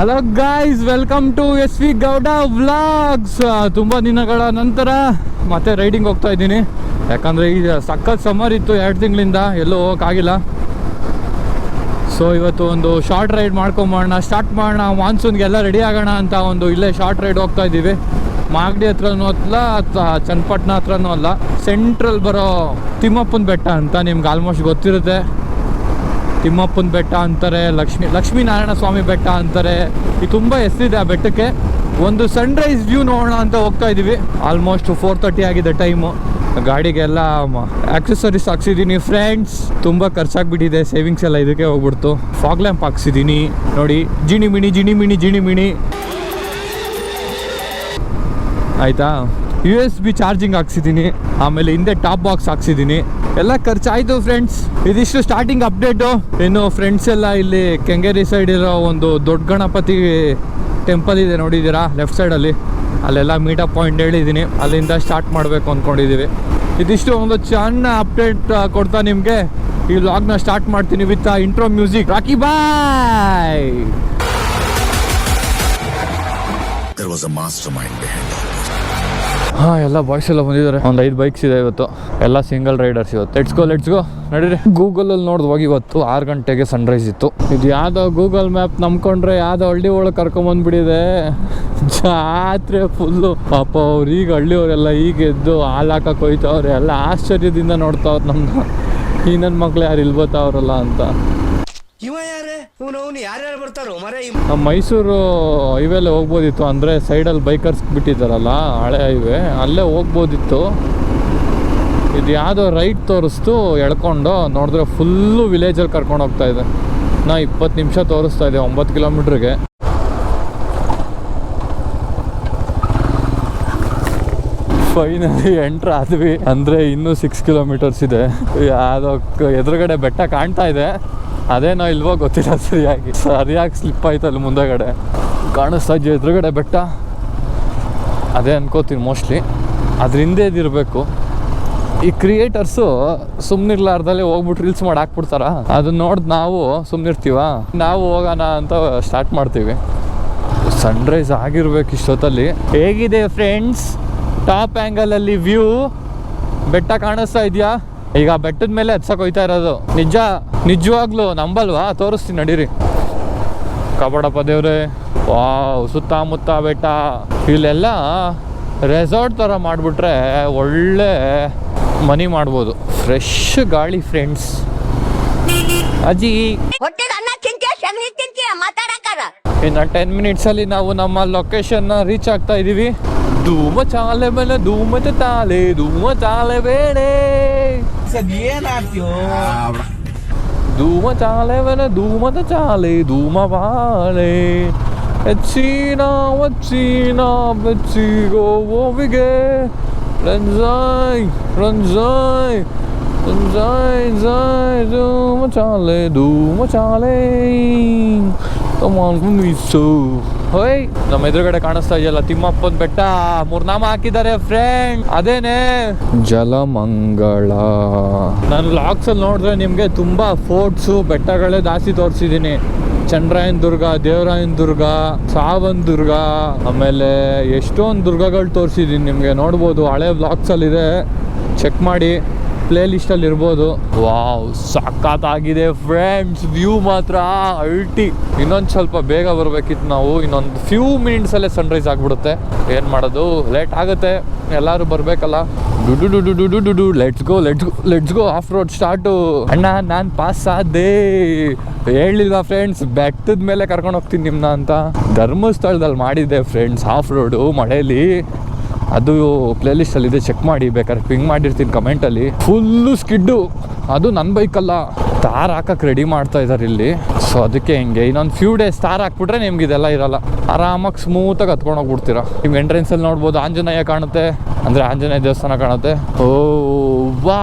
Hello guys welcome to S V Gowda vlogs ತುಂಬ ದಿನಗಳ ನಂತರ ಮತ್ತೆ ರೈಡಿಂಗ್ ಹೋಗ್ತಾ ಇದ್ದೀನಿ. ಯಾಕಂದರೆ ಈಗ ಸಖತ್ ಸಮ್ಮರ್ ಇತ್ತು ಎರಡು ತಿಂಗಳಿಂದ, ಎಲ್ಲೂ ಹೋಗೋಕ್ಕಾಗಿಲ್ಲ. ಸೊ ಇವತ್ತು ಒಂದು ಶಾರ್ಟ್ ರೈಡ್ ಮಾಡ್ಕೊಂಬೋಣ ಸ್ಟಾರ್ಟ್ ಮಾಡೋಣ ಮಾನ್ಸೂನ್ಗೆಲ್ಲ ರೆಡಿ ಆಗೋಣ ಅಂತ ಒಂದು ಇಲ್ಲೇ ಶಾರ್ಟ್ ರೈಡ್ ಹೋಗ್ತಾ ಇದ್ದೀವಿ. ಮಾಗಡಿ ಹತ್ರನೂ ಅಲ್ಲ ಚನ್ನಪಟ್ಟಣ ಹತ್ರನೂ ಅಲ್ಲ. ಸೆಂಟ್ರಲ್ ಬರೋ ತಿಮ್ಮಪ್ಪನ ಬೆಟ್ಟ ಅಂತ ನಿಮ್ಗೆ ಆಲ್ಮೋಸ್ಟ್ ಗೊತ್ತಿರುತ್ತೆ. ತಿಮ್ಮಪ್ಪನ ಬೆಟ್ಟ ಅಂತಾರೆ, ಲಕ್ಷ್ಮೀ, ಲಕ್ಷ್ಮೀನಾರಾಯಣ ಸ್ವಾಮಿ ಬೆಟ್ಟ ಅಂತಾರೆ. ಇದು ತುಂಬ ಹೆಸರಿದೆ ಆ ಬೆಟ್ಟಕ್ಕೆ. ಒಂದು ಸನ್ರೈಸ್ ವ್ಯೂ ನೋಡೋಣ ಅಂತ ಹೋಗ್ತಾ ಇದ್ದೀವಿ ಆಲ್ಮೋಸ್ಟ್ ಫೋರ್ ತರ್ಟಿ ಆಗಿದೆ ಟೈಮು ಗಾಡಿಗೆಲ್ಲ ಆಕ್ಸೆಸರೀಸ್ ಹಾಕ್ಸಿದ್ದೀನಿ ಫ್ರೆಂಡ್ಸ್ ತುಂಬ ಖರ್ಚಾಗ್ಬಿಟ್ಟಿದೆ. ಸೇವಿಂಗ್ಸ್ ಎಲ್ಲ ಇದಕ್ಕೆ ಹೋಗ್ಬಿಡ್ತು. ಫಾಗ್ ಲ್ಯಾಂಪ್ ಹಾಕ್ಸಿದ್ದೀನಿ ನೋಡಿ ಜಿಣಿ ಮಿಣಿ ಜಿಣಿ ಮಿಣಿ ಜಿಣಿ ಮಿಣಿ ಆಯಿತಾ? ಯು ಎಸ್ ಬಿ ಚಾರ್ಜಿಂಗ್ ಹಾಕ್ಸಿದ್ದೀನಿ ಆಮೇಲೆ ಹಿಂದೆ ಟಾಪ್ ಬಾಕ್ಸ್ ಹಾಕ್ಸಿದ್ದೀನಿ ಎಲ್ಲ ಖರ್ಚಾಯಿತು ಫ್ರೆಂಡ್ಸ್ ಇದಿಷ್ಟು ಸ್ಟಾರ್ಟಿಂಗ್ ಅಪ್ಡೇಟು ಇನ್ನು ಫ್ರೆಂಡ್ಸ್ ಎಲ್ಲ ಇಲ್ಲಿ ಕೆಂಗೇರಿ ಸೈಡ್ ಇರೋ ಒಂದು ದೊಡ್ಡ ಗಣಪತಿ ಟೆಂಪಲ್ ಇದೆ ನೋಡಿದ್ದೀರಾ? ಲೆಫ್ಟ್ ಸೈಡಲ್ಲಿ ಅಲ್ಲೆಲ್ಲ ಮೀಟಪ್ ಪಾಯಿಂಟ್ ಹೇಳಿದ್ದೀನಿ. ಅಲ್ಲಿಂದ ಸ್ಟಾರ್ಟ್ ಮಾಡಬೇಕು ಅಂದ್ಕೊಂಡಿದ್ದೀವಿ ಇದಿಷ್ಟು ಒಂದು ಚೆನ್ನ ಅಪ್ಡೇಟ್ ಕೊಡ್ತಾ ನಿಮಗೆ. ಈ ವ್ಲಾಗ್ನ ಸ್ಟಾರ್ಟ್ ಮಾಡ್ತೀನಿ with intro music rakhi bye There was a mastermind behind. ಹಾಂ ಎಲ್ಲ ಬಾಯ್ಸ್ ಎಲ್ಲ ಬಂದಿದ್ದಾರೆ. ಒಂದು ಐದು ಬೈಕ್ಸ್ ಇದೆ ಇವತ್ತು. ಎಲ್ಲ ಸಿಂಗಲ್ ರೈಡರ್ಸ್ ಇವತ್ತು. ಲೆಟ್ಸ್ ಗೋ ಲೆಟ್ಸ್ ಗೋ ನಡೀರಿ. ಗೂಗಲಲ್ಲಿ ನೋಡಿದ್ವಾಗ ಇವತ್ತು ಆರು ಗಂಟೆಗೆ ಸನ್ರೈಸ್ ಇತ್ತು. ಇದು ಯಾವುದೋ ಗೂಗಲ್ ಮ್ಯಾಪ್ ನಂಬ್ಕೊಂಡ್ರೆ ಯಾವುದೋ ಹಳ್ಳಿ ಒಳಗೆ ಕರ್ಕೊಂಬಂದ್ಬಿಟ್ಟಿದೆ ಜಾತ್ರೆ ಫುಲ್ಲು ಪಾಪ ಅವ್ರು ಈಗ ಹಳ್ಳಿಯವರೆಲ್ಲ ಈಗ ಎದ್ದು ಹಾಲು ಹಾಕಕ್ಕೆ ಹೋಯ್ತವ್ರೆ. ಎಲ್ಲ ಆಶ್ಚರ್ಯದಿಂದ ನೋಡ್ತಾವ್ರು ನಮ್ಮನ್ನ ಈ ನನ್ನ ಮಕ್ಳು ಯಾರು ಇಲ್ಲಿ ಬರ್ತಾವ್ರಲ್ಲ ಅಂತ. ಯಾರೇ? ನಮ್ಮ ಮೈಸೂರು ಹೈವೇಲೆ ಹೋಗ್ಬೋದಿತ್ತು ಅಂದರೆ ಸೈಡಲ್ಲಿ ಬೈಕರ್ಸ್ ಬಿಟ್ಟಿದ್ದಾರಲ್ಲ, ಹಳೆ ಹೈವೇ, ಅಲ್ಲೇ ಹೋಗ್ಬೋದಿತ್ತು. ಇದು ಯಾವುದೋ ರೈಟ್ ತೋರಿಸ್ತು, ಎಳ್ಕೊಂಡು ನೋಡಿದ್ರೆ ಫುಲ್ಲು ವಿಲೇಜಲ್ಲಿ ಕರ್ಕೊಂಡು ಹೋಗ್ತಾ ಇದೆ. ನಾ ಇಪ್ಪತ್ತು ನಿಮಿಷ ತೋರಿಸ್ತಾ ಇದೆ ಒಂಬತ್ತು ಕಿಲೋಮೀಟ್ರಿಗೆ. ಫೈನಲಿ ಎಂಟ್ರ್ ಆದ್ವಿ, ಅಂದರೆ ಇನ್ನೂ ಸಿಕ್ಸ್ ಕಿಲೋಮೀಟರ್ಸ್ ಇದೆ. ಯಾವುದೋ ಎದುರುಗಡೆ ಬೆಟ್ಟ ಕಾಣ್ತಾ ಇದೆ. ಅದೇನೋ ಇಲ್ವೋ ಗೊತ್ತಿಲ್ಲ ಸರಿಯಾಗಿ. ಸರಿಯಾಗಿ ಸ್ಲಿಪ್ ಆಯ್ತು ಅಲ್ಲಿ ಮುಂದೆಗಡೆ? ಕಾಣಿಸ್ತಾ ಇದ್ದೆ ಎದುರುಗಡೆ ಬೆಟ್ಟ? ಅದೇ ಅನ್ಕೋತೀನಿ ಮೋಸ್ಟ್ಲಿ ಅದ್ರ ಹಿಂದೆ ಇದಿರಬೇಕು. ಈ ಕ್ರಿಯೇಟರ್ಸು ಸುಮ್ಮನಿರ್ಲಾರ್ದಲ್ಲೇ ಹೋಗ್ಬಿಟ್ಟು ರೀಲ್ಸ್ ಮಾಡಿ ಹಾಕ್ಬಿಡ್ತಾರ? ಅದನ್ನ ನೋಡಿ ನಾವು ಸುಮ್ಮನಿರ್ತೀವ ನಾವು ಹೋಗೋಣ ಅಂತ ಸ್ಟಾರ್ಟ್ ಮಾಡ್ತೀವಿ. ಸನ್ರೈಸ್ ಆಗಿರ್ಬೇಕು ಇಷ್ಟೊತ್ತಲ್ಲಿ. ಹೇಗಿದೆ ಫ್ರೆಂಡ್ಸ್ ಟಾಪ್ ಆ್ಯಂಗಲಲ್ಲಿ ವ್ಯೂ ಬೆಟ್ಟ ಕಾಣಿಸ್ತಾ ಇದೆಯಾ? ಈಗ ಬೆಟ್ಟದ ಮೇಲೆ ಹತ್ಸಕ್ ಹೋಯ್ತಾ ಇರೋದು. ನಿಜ ನಿಜವಾಗ್ಲೂ ನಂಬಲ್ವಾ? ತೋರಿಸ್ತೀನಿ ನಡೀರಿ. ಕಬಡಪ್ಪ ದೇವ್ರೆ ವಾ ಸುತ್ತಮುತ್ತ ಬೆಟ್ಟ. ಇಲ್ಲೆಲ್ಲ ರೆಸಾರ್ಟ್ ಥರ ಮಾಡಿಬಿಟ್ರೆ ಒಳ್ಳೆ ಮನಿ ಮಾಡ್ಬೋದು. ಫ್ರೆಶ್ ಗಾಳಿ ಫ್ರೆಂಡ್ಸ್ ಅಜ್ಜಿ. ಇನ್ನ ಟೆನ್ ಮಿನಿಟ್ಸಲ್ಲಿ ನಾವು ನಮ್ಮ ಲೊಕೇಶನ್ನ ರೀಚ್ ಆಗ್ತಾ ಇದ್ದೀವಿ ಧೂಮ ಚಾಲೆ ಮೇಲೆ ಧೂಮ ತಾಲೆ ಧೂಮ ಚಾಲೆ ಬೇಳೆ ಏನ್ ಆಡ್ತೀವೋ ಧೂಮ ಚಾಲೆ ಮೇಲೆ ಧೂಮದ ಚಾಲೆ ಧೂಮ ಬಾಳೆ ಹೆಚ್ಚಿನ ವಚ್ಚಿನ ಬೆಚ್ಚಿಗೋ ಓವಿಗೆ ರಂಜಾಯ್ ರಂಜಾಯ್ ರಂಜಾಯ್ ಜಾಯ್ ಧೂಮ ಚಾಲೆ ಧೂಮ ಚಾಲೆ ಮಿಸ್ಸು ಹೋಯ್ ನಮ್ಮ ಎದುರುಗಡೆ ಕಾಣಿಸ್ತಾ ಇದೆಯಲ್ಲ ತಿಮ್ಮಪ್ಪನ ಬೆಟ್ಟ ಮೂರ್ನಾಮ ಹಾಕಿದ್ದಾರೆ ಫ್ರೆಂಡ್ ಅದೇನೆ? ಜಲಮಂಗಳ ನಾನು ಲಾಕ್ಸ್ ಅಲ್ಲಿ ನೋಡಿದ್ರೆ ನಿಮಗೆ ತುಂಬಾ ಫೋರ್ಟ್ಸು ಬೆಟ್ಟಗಳೇ ಜಾಸ್ತಿ ತೋರಿಸಿದ್ದೀನಿ. ಚಂದ್ರಾಯನ್ ದುರ್ಗ ದೇವರಾಯನ್ ದುರ್ಗ ಸಾವನ್ ದುರ್ಗ ಆಮೇಲೆ ಎಷ್ಟೊಂದು ದುರ್ಗಗಳು ತೋರಿಸಿದ್ದೀನಿ ನಿಮಗೆ. ನೋಡ್ಬೋದು ಹಳೆ ಬ್ಲಾಗ್ಸ್ ಅಲ್ಲಿ ಇದೆ ಚೆಕ್ ಮಾಡಿ. ಪ್ಲೇ ಲಿಸ್ಟಲ್ಲಿ ಇರ್ಬೋದು. ವಾವ್, ಸಖತ್ತಾಗಿದೆ ಫ್ರೆಂಡ್ಸ್ ವ್ಯೂ ಮಾತ್ರ ಅಲ್ಟಿ. ಇನ್ನೊಂದು ಸ್ವಲ್ಪ ಬೇಗ ಬರಬೇಕಿತ್ತು ನಾವು. ಇನ್ನೊಂದು ಫ್ಯೂ ಮಿನಿಟ್ಸಲ್ಲೇ ಸನ್ರೈಸ್ ಆಗಿಬಿಡುತ್ತೆ. ಏನು ಮಾಡೋದು? ಲೇಟ್ ಆಗುತ್ತೆ. ಎಲ್ಲರೂ ಬರಬೇಕಲ್ಲ. ಡುಡು ಡುಡು ಡುಡು ಡುಡು let's go let's go let's go off road start ಅಣ್ಣ, ನಾನು ಪಾಸ್ ಆದೆ. ಹೇಳಿಲ್ಲ ಫ್ರೆಂಡ್ಸ್ ಬೆಟ್ಟದ ಮೇಲೆ ಕರ್ಕೊಂಡು ಹೋಗ್ತೀನಿ ನಿಮ್ಮನ್ನ ಅಂತ. ಧರ್ಮಸ್ಥಳದಲ್ಲಿ ಮಾಡಿದ್ದೆ ಫ್ರೆಂಡ್ಸ್ ಆಫ್ ರೋಡು ಮಳೆಯಲ್ಲಿ ಅದು ಪ್ಲೇ ಲಿಸ್ಟಲ್ಲಿ ಇದೆ ಚೆಕ್ ಮಾಡಿ, ಬೇಕಾದ್ರೆ ಪಿಂಗ್ ಮಾಡಿರ್ತೀನಿ ಕಮೆಂಟಲ್ಲಿ ಫುಲ್ಲು ಸ್ಕಿಡ್ಡು ಅದು ನನ್ನ ಬೈಕಲ್ಲ ತಾರ್ ಹಾಕಕ್ಕೆ ರೆಡಿ ಮಾಡ್ತಾ ಇದ್ದಾರೆ ಇಲ್ಲಿ. ಸೊ ಅದಕ್ಕೆ ಹಿಂಗೆ? ಇನ್ನೊಂದು ಫ್ಯೂ ಡೇಸ್ ತಾರ್ ಹಾಕ್ಬಿಟ್ರೆ ನಿಮ್ಗೆ ಇದೆಲ್ಲ ಇರಲ್ಲ. ಆರಾಮಾಗಿ ಸ್ಮೂತಾಗಿ ಹತ್ಕೊಂಡು ಹೋಗ್ಬಿಡ್ತೀರಾ. ನಿಮ್ಗೆ ಎಂಟ್ರೆನ್ಸಲ್ಲಿ ನೋಡ್ಬೋದು, ಆಂಜನೇಯ ಕಾಣುತ್ತೆ. ಅಂದರೆ ಆಂಜನೇಯ ದೇವಸ್ಥಾನ ಕಾಣುತ್ತೆ. ಓ ವಾ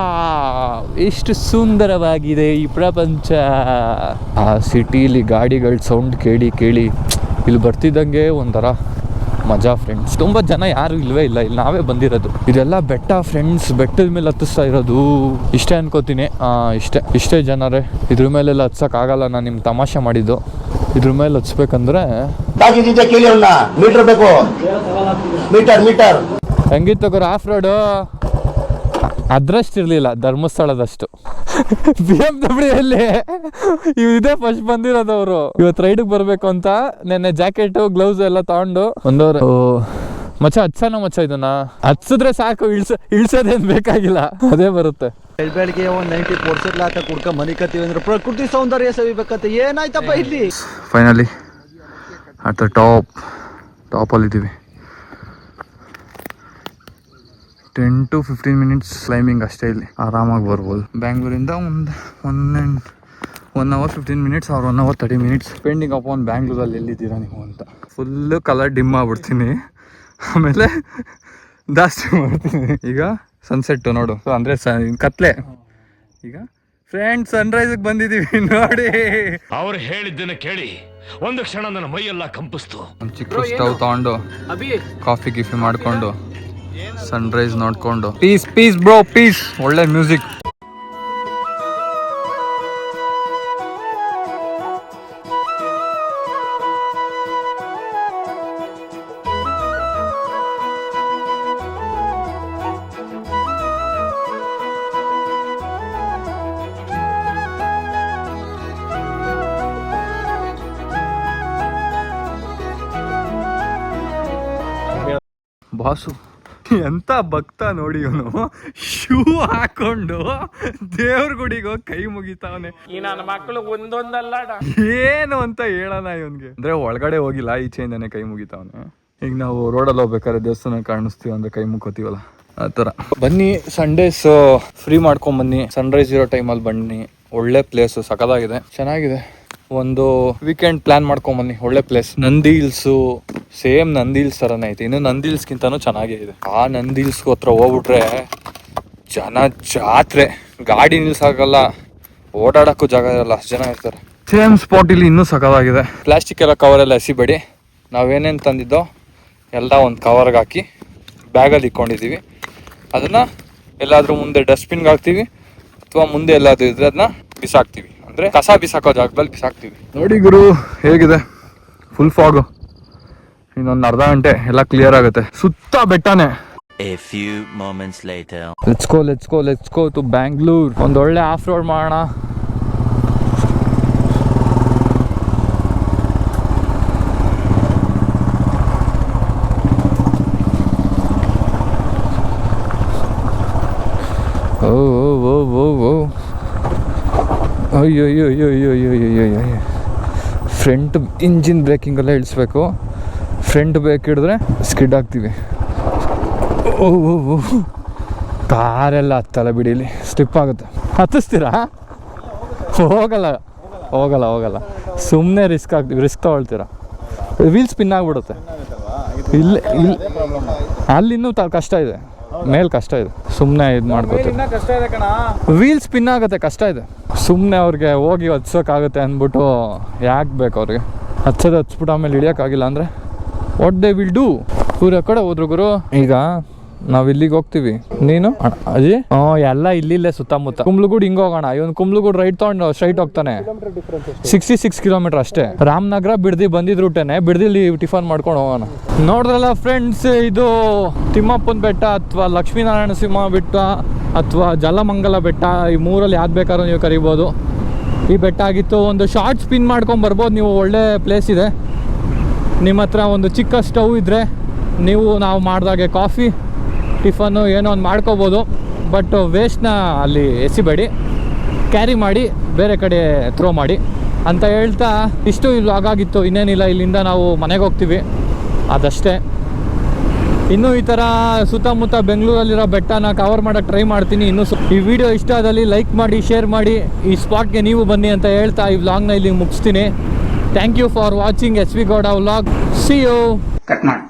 ಎಷ್ಟು ಸುಂದರವಾಗಿದೆ ಈ ಪ್ರಪಂಚ. ಆ ಸಿಟೀಲಿ ಗಾಡಿಗಳ ಸೌಂಡ್ ಕೇಳಿ ಕೇಳಿ. ಇಲ್ಲಿ ಬರ್ತಿದ್ದಂಗೆ ಒಂಥರ ಮಜಾ ಫ್ರೆಂಡ್ಸ್ ತುಂಬ ಜನ ಯಾರು ಇಲ್ವೇ ಇಲ್ಲ ಇಲ್ಲಿ ನಾವೇ ಬಂದಿರೋದು. ಇದೆಲ್ಲ ಬೆಟ್ಟ ಫ್ರೆಂಡ್ಸ್ ಬೆಟ್ಟದ ಮೇಲೆ ಹತ್ತಿಸ್ತಾ ಇರೋದು. ಇಷ್ಟೇ ಅನ್ಕೋತೀನಿ. ಆ, ಇಷ್ಟೇ ಇಷ್ಟೇ ಜನರೇ. ಇದ್ರ ಮೇಲೆಲ್ಲ ಹತ್ಸೋಕ್ಕಾಗಲ್ಲ ನಾನು ನಿಮ್ಮ ತಮಾಷೆ ಮಾಡಿದ್ದು. ಇದ್ರ ಮೇಲೆ ಹಚ್ಬೇಕಂದ್ರೆ ಮೀಟರ್ ಬೇಕು. Meter meter. ಹೆಂಗಿತ್ತು ರೋಡು? ಅದ್ರಷ್ಟು ಇರಲಿಲ್ಲ ಧರ್ಮಸ್ಥಳದಷ್ಟು ಬಿ ಎಂ ಡಬ್ಲ್ಯೂಯಲ್ಲಿ ಇದೇ ಫಸ್ಟ್ ಬಂದಿರೋದು ಅವರು ಇವತ್ತು ರೈಡಿಗೆ ಬರಬೇಕು ಅಂತ ನೆನ್ನೆ ಜಾಕೆಟು ಗ್ಲೌಸ್ ಎಲ್ಲ ತಗೊಂಡು ಒಂದವರು ಮಚ್ಚ ಹಚ್ಚನ ಮಚ್ಚ ಇದನ್ನ? ಹಚ್ಚಿದ್ರೆ ಸಾಕು ಇಳ್ಸ ಇಳ್ಸೋದೇನ್ ಬೇಕಾಗಿಲ್ಲ. ಅದೇ ಬರುತ್ತೆ. ಬೆಳಗ್ಗೆ ಒಂದ್ ನೈಂಟಿ ಪೋರ್ಸೆಟ್ಲ ಆತ ಕುಡ್ಕ ಮನಿ ಕತ್ತೀವಿ ಅಂದ್ರೆ ಪ್ರಕೃತಿ ಸೌಂದರ್ಯ ಸವಿಬೇಕಂತ. ಏನಾಯ್ತಪ್ಪ ಇಲ್ಲಿ? Finally at the top ಟಾಪಲ್ಲಿದ್ದೀವಿ ten to fifteen minutes climbing ಅಷ್ಟೇ ಇಲ್ಲಿ. ಆರಾಮಾಗಿ ಬರ್ಬೋದು. ಬ್ಯಾಂಗ್ಳೂರಿಂದ ಒಂದು one and one hour fifteen minutes ಅವ್ರು one hour thirty minutes pending upon ಬ್ಯಾಂಗ್ಳೂರಲ್ಲಿ ಎಲ್ಲಿದ್ದೀರಾ ನೀವು ಅಂತ. ಫುಲ್ಲು ಕಲರ್ ಡಿಮ್ ಆಗ್ಬಿಡ್ತೀನಿ. ಆಮೇಲೆ ಜಾಸ್ತಿ ಮಾಡ್ತೀನಿ. ಈಗ ಸನ್ಸೆಟ್ಟು ನೋಡು. ಸೊ ಅಂದ್ರೆ ಸ ಕತ್ಲೆ. ಈಗ ಫ್ರೆಂಡ್ಸ್ ಸನ್ರೈಸಿಗೆ ಬಂದಿದ್ದೀವಿ ನೋಡಿ. ಅವ್ರು ಹೇಳಿದ್ದನ್ನು ಕೇಳಿ ಒಂದು ಕ್ಷಣ ನನ್ನ ಮೈಯೆಲ್ಲ ಕಂಪಿಸ್ತು. ಒಂದು ಚಿಕ್ಕ ಸ್ಟವ್ ತಗೊಂಡು ಕಾಫಿ ಗಿಫಿ ಮಾಡ್ಕೊಂಡು. ಸನ್ರೈಸ್ ನೋಡ್ಕೊಂಡು ಪೀಸ್ ಪೀಸ್ ಬ್ರೋ ಪೀಸ್ ಒಳ್ಳೆ ಮ್ಯೂಸಿಕ್ ಬಾಸು. ಎಂತ ಭಕ್ತ ನೋಡಿ ಇವನು. ಶೂ ಹಾಕೊಂಡು ದೇವ್ರ ಗುಡಿಗೆ ಹೋಗಿ ಕೈ ಮುಗಿತಾವನೆ. ಈ ನನ್ನ ಮಕ್ಕಳು ಒಂದೊಂದಲ್ಲ ಏನು ಅಂತ ಹೇಳೋಣ ಇವನ್ಗೆ. ಅಂದ್ರೆ ಒಳಗಡೆ ಹೋಗಿಲ್ಲ ಈಚೆಯಿಂದಾನೆ ಕೈ ಮುಗಿತಾವನೆ. ಈಗ ನಾವು ರೋಡಲ್ಲಿ ಹೋಗ್ಬೇಕಾದ್ರೆ ದೇವಸ್ಥಾನ ಕಾಣಿಸ್ತೀವಿ ಅಂದ್ರೆ ಕೈ ಮುಕ್ಕೋತೀವಲ್ಲ ಆ ಥರ. ಬನ್ನಿ ಸಂಡೇಸ್ ಫ್ರೀ ಮಾಡ್ಕೊಂಡ್ ಬನ್ನಿ. ಸನ್ರೈಸ್ ಇರೋ ಟೈಮಲ್ಲಿ ಬನ್ನಿ. ಒಳ್ಳೆ ಪ್ಲೇಸ್ ಸಕದಾಗಿದೆ ಚೆನ್ನಾಗಿದೆ. ಒಂದು ವೀಕೆಂಡ್ ಪ್ಲಾನ್ ಮಾಡ್ಕೊಂಡ್ ಬನ್ನಿ ಒಳ್ಳೆ place Nandi hills same Nandi hills ಥರನೇ ಐತೆ. ಇನ್ನು ನಂದಿ ಹಿಲ್ಸ್ಗಿಂತನೂ ಚೆನ್ನಾಗೇ ಇದೆ. ಆ ನಂದಿ ಹಿಲ್ಸ್ ಹತ್ರ ಹೋಗ್ಬಿಟ್ರೆ ಜನ ಜಾತ್ರೆ. ಗಾಡಿ ನಿಲ್ಸಾಗಲ್ಲ ಓಡಾಡಕ್ಕೂ ಜಾಗ ಇರಲ್ಲ, ಅಷ್ಟು ಜನ ಇರ್ತಾರೆ. ಸೇಮ್ ಸ್ಪಾಟ್ ಇಲ್ಲಿ ಇನ್ನೂ ಸಖತ್ತಾಗಿದೆ. ಪ್ಲಾಸ್ಟಿಕ್ ಎಲ್ಲ ಕವರ್ ಎಲ್ಲ ಎಸಿಬೇಡಿ. ನಾವೇನೇನು ತಂದಿದ್ದೋ ಎಲ್ಲ ಒಂದು ಕವರ್ಗೆ ಹಾಕಿ ಬ್ಯಾಗಲ್ಲಿ ಇಟ್ಕೊಂಡಿದ್ದೀವಿ ಅದನ್ನು ಎಲ್ಲಾದರೂ ಮುಂದೆ ಡಸ್ಟ್ಬಿನ್ಗೆ ಹಾಕ್ತೀವಿ, ಅಥವಾ ಮುಂದೆ ಎಲ್ಲಾದರೂ ಇದ್ರೆ ಅದನ್ನ ಬಿಸಾಕ್ತೀವಿ. ಅಂದ್ರೆ ಕಸ ಬಿಸಾಕೋ ಜಾಗದಲ್ಲಿ ಬಿಸಾಕ್ತೀವಿ. ನೋಡಿ ಗುರು ಹೇಗಿದೆ? ಫುಲ್ ಫಾಗ್ ಇನ್ನೊಂದು ಅರ್ಧ ಗಂಟೆ ಎಲ್ಲ ಕ್ಲಿಯರ್ ಆಗುತ್ತೆ. ಸುತ್ತ ಬೆಟ್ಟನೆ. A few moments later. Go go, go let's go to Bangalore ಒಂದು ಒಳ್ಳೆ ಆಫ್ ರೋಡ್ ಮಾಡೋಣ. ಓ ಓ ಓ ಓ ಓ. ಅಯ್ಯೋ ಫ್ರಂಟ್ ಇಂಜಿನ್ ಬ್ರೇಕಿಂಗೆಲ್ಲ ಇಳಿಸ್ಬೇಕು ಫ್ರಂಟ್ ಬ್ರೇಕ್ ಹಿಡಿದ್ರೆ ಸ್ಕಿಡ್ ಆಗ್ತೀವಿ ಓ ಕಾರೆಲ್ಲ ಹತ್ತಲ್ಲ ಬಿಡಿಲಿ ಸ್ಲಿಪ್ ಆಗುತ್ತೆ ಹತ್ತಿಸ್ತೀರಾ ಹೋಗಲ್ಲ ಹೋಗಲ್ಲ ಹೋಗಲ್ಲ ಸುಮ್ಮನೆ ರಿಸ್ಕ್ ಆಗ್ತೀವಿ ರಿಸ್ಕ್ ತೊಗೊಳ್ತೀರಾ ವೀಲ್ ಸ್ಪಿನ್ ಆಗಿಬಿಡುತ್ತೆ ಇಲ್ಲೇ ಇಲ್ಲ ಅಲ್ಲಿ ಅಲ್ಲಿನ್ನೂ ತ ಕಷ್ಟ ಇದೆ ಮೇಲ್ ಕಷ್ಟ ಇದೆ. ಸುಮ್ಮನೆ ಇದು ಮಾಡ್ಕೋತೀವಿ. ಕಷ್ಟ ಇದೆ ಕಣ? ವೀಲ್ ಸ್ಪಿನ್ ಆಗುತ್ತೆ ಕಷ್ಟ ಇದೆ. ಸುಮ್ಮನೆ ಅವ್ರಿಗೆ ಹೋಗಿ ಹತ್ಸೋಕ್ಕಾಗುತ್ತೆ ಅಂದ್ಬಿಟ್ಟು ಯಾಕೆ ಬೇಕು ಅವ್ರಿಗೆ? ಹಚ್ಚೋದು ಹಚ್ಬಿಟ್ಟು ಆಮೇಲೆ ಇಳಿಯೋಕ್ಕಾಗಿಲ್ಲ ಅಂದರೆ ವಾಟ್ ದೇ ವಿಲ್ ಡೂ ಇವ್ರು ಕಡೆ ಹೋದ್ರು ಗುರು ಈಗ ನಾವ್ ಇಲ್ಲಿಗೆ ಹೋಗ್ತೀವಿ. ನೀನು? ಅಜಿ? ಹ್ಞೂ ಎಲ್ಲ ಇಲ್ಲಿಲ್ಲೇ ಸುತ್ತಮುತ್ತ. ಕುಂಬ್ಳಗೂಡ್ ಹಿಂಗ್ ಹೋಗೋಣ. ಇವನ್ ಕುಂಬ್ಳಗೂಡ್ ರೈಟ್ ತೊಗೊಂಡು ಸ್ಟ್ರೈಟ್ ಹೋಗ್ತಾನೆ. ಸಿಕ್ಸ್ಟಿ ಸಿಕ್ಸ್ ಕಿಲೋಮೀಟರ್ ಅಷ್ಟೇ. ರಾಮನಗರ ಬಿಡ್ದಿ ಬಂದಿದ್ ರೂಟೇನೆ ಬಿಡ್ದಿಲಿ ಟಿಫನ್ ಮಾಡ್ಕೊಂಡು ಹೋಗೋಣ. ನೋಡಿದ್ರಲ್ಲ ಫ್ರೆಂಡ್ಸ್ ಇದು ತಿಮ್ಮಪ್ಪನ ಬೆಟ್ಟ ಅಥವಾ ಲಕ್ಷ್ಮೀನಾರಾಯಣ ಸಿಂಹ ಬೆಟ್ಟ ಅಥವಾ ಜಲಮಂಗಲ ಬೆಟ್ಟ ಈ ಮೂರಲ್ಲಿ ಯಾವ್ದು ಬೇಕಾದ್ರೂ ನೀವು ಕರಿಬೋದು. ಈ ಬೆಟ್ಟ ಆಗಿತ್ತು ಒಂದು ಶಾರ್ಟ್ ಸ್ಪಿನ್ ಮಾಡ್ಕೊಂಡು ಬರ್ಬೋದು. ನೀವು ಒಳ್ಳೆ ಪ್ಲೇಸ್ ಇದೆ. ನಿಮ್ಮ ಹತ್ರ ಒಂದು ಚಿಕ್ಕ ಸ್ಟವ್ ಇದ್ದರೆ ನೀವು ನಾವು ಮಾಡಿದಾಗೆ ಕಾಫಿ ಟಿಫನ್ನು ಏನೋ ಒಂದು ಮಾಡ್ಕೋಬೋದು. ಬಟ್ ವೇಸ್ಟ್ನ ಅಲ್ಲಿ ಎಸಿಬೇಡಿ. ಕ್ಯಾರಿ ಮಾಡಿ, ಬೇರೆ ಕಡೆ ಥ್ರೋ ಮಾಡಿ. ಅಂತ ಹೇಳ್ತಾ ಇಷ್ಟು ಇಲ್ಲಿ ಆಗಾಗಿತ್ತು ಇನ್ನೇನಿಲ್ಲ, ಇಲ್ಲಿಂದ ನಾವು ಮನೆಗೆ ಹೋಗ್ತೀವಿ. ಅದಷ್ಟೇ. ಇನ್ನೂ ಈ ಥರ ಸುತ್ತಮುತ್ತ ಬೆಂಗಳೂರಲ್ಲಿರೋ ಬೆಟ್ಟನ ಕವರ್ ಮಾಡೋಕ್ಕೆ ಟ್ರೈ ಮಾಡ್ತೀನಿ. ಇನ್ನೂ ಈ ವಿಡಿಯೋ ಇಷ್ಟ ಆದಲ್ಲಿ ಲೈಕ್ ಮಾಡಿ ಶೇರ್ ಮಾಡಿ. ಈ ಸ್ಪಾಟ್ಗೆ ನೀವು ಬನ್ನಿ ಅಂತ ಹೇಳ್ತಾ ಈ ವ್ಲಾಗ್ನ ಇಲ್ಲಿ ಮುಗಿಸ್ತೀನಿ. Thank you for watching S V Gowda vlog see you